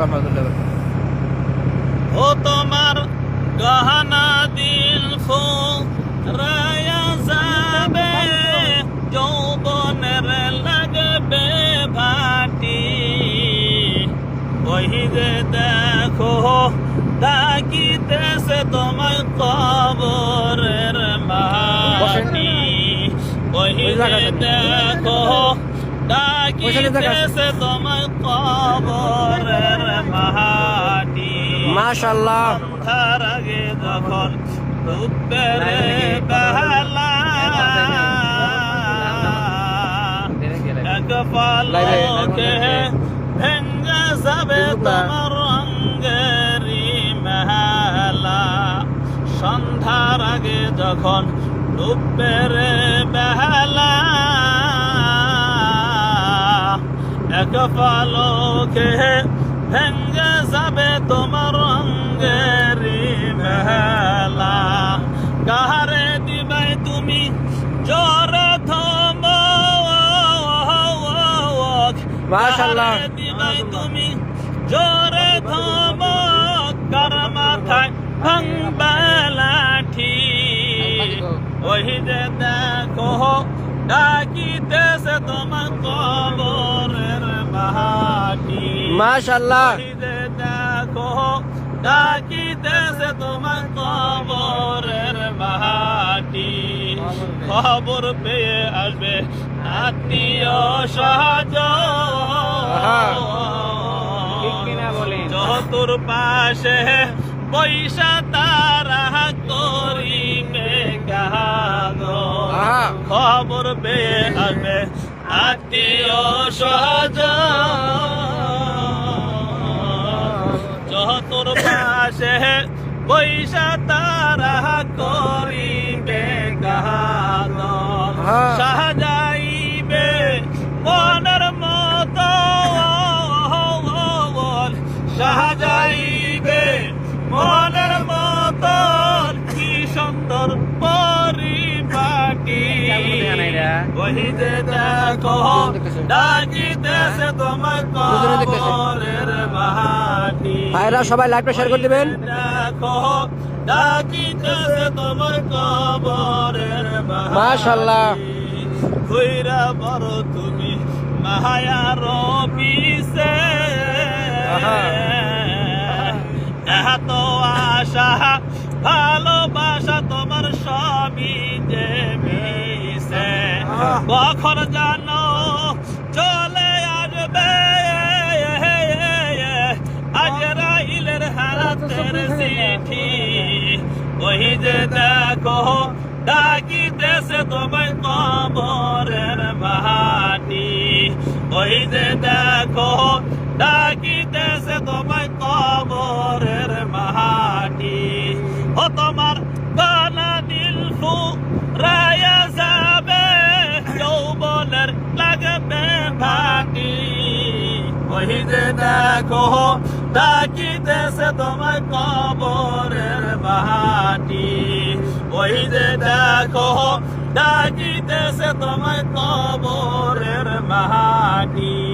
রহমতুল্লাহ ও তোমার গহনা দিল ফু রায়া যাবে যৌবনের লাগবে ভাটি। যে দেখো ডাকিতেছে তোমায় কবরের মাটি। নেই। দেখো ডাকিতেছে তোমায় কবরের মাটি মাশাল্লাহ সন্ধ্যার আগে যখন ডুবের বেলা এক পালকে ভেঙ্গে যাবে তোমার রঙ্গেরি মেলা। সন্ধ্যার আগে যখন ডুবের বেলা এক পালকে ভেঙ্গে যাবে তোমার রঙ্গেরি মেলা কাহারে দিবাই তুমি জোরে থম মাশাআল্লাহ। কাহারে দিবাই তুমি জোরে থম কার মাথায় ভাঙবে লাঠি ওই যে দেখো ডাকিতেছে তোমার মাশাল্লাহ ডাকিতেছে তোমার কবরের মাটি খবর পেয়ে আসবে আত্মীয় সহজ? চতুর পাশে পয়সা তারা করিবে। খবর পেয়ে আসবে আত্মীয় সহজ পাশে পয়সা তারা করিবে কাহাগো আহা। সাজাইবে মনের মতো সাজাইবে মনের মতো কি সুন্দর পরিপাটি। যে দেখো ডাকিতেছে তোমার। কবরের মাটি ভাইরা, সবাই লাইভটা শেয়ার করে দিবেন মাটি কইরা বড় তুমি পিছে আহা। এত আশা ভালোবাসা তোমার সবই যে মিশে। কখন জানো হাতের চিঠি ওই যে দেখো ডাকিতেছে তোমায় কবরের মাটি ওই যে দেখো ডাকিতেছে তোমায় কবরের মাটি ও তোমার গানা দিল ফু রায়া যাবে, যৌবনের লাগবে ভাটি। ওই যে দেখো ডাকিতেছে তোমায় কবরের বাহাটি। ওই যে দেখো ডাকিতেছে তোমায় কবরের বাহাটি।